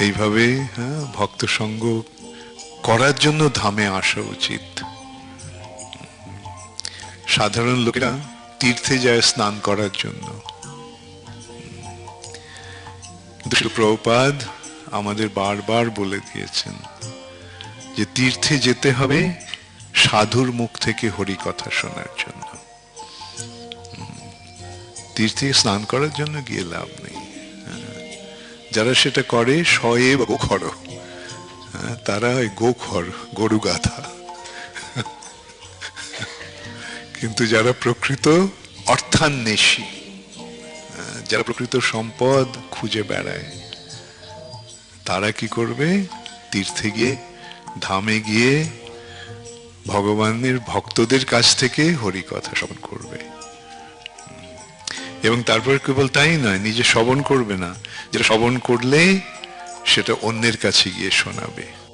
এইভাবে হ্যাঁ ভক্ত সঙ্গ করার জন্য ধামে আসা উচিত। সাধারণ লোকেরা তীর্থে যায় স্নান করার জন্য। প্রভুপাদ আমাদের বারবার বলে দিয়েছেন যে তীর্থে যেতে হবে সাধুর মুখ থেকে হরি কথা শোনার জন্য। তীর্থে স্নান করার জন্য গিয়ে লাভ নেই। যারা সেটা করে শয়ে গোখর। হ্যাঁ, তারা ওই গোখর গরু গাথা কিন্তু যারা প্রকৃত অর্থান্বেষী যারা প্রকৃত সম্পদ খুঁজে বেড়ায় তারা কি করবে? তীর্থে গিয়ে ধামে গিয়ে ভগবানের ভক্তদের কাছ থেকে হরি কথা শ্রবণ করবে। এবং তারপর কেবল তাই নয়, নিজে শ্রবণ করবে না। যেটা শ্রবণ করলে সেটা অন্যের কাছে গিয়ে শোনাবে।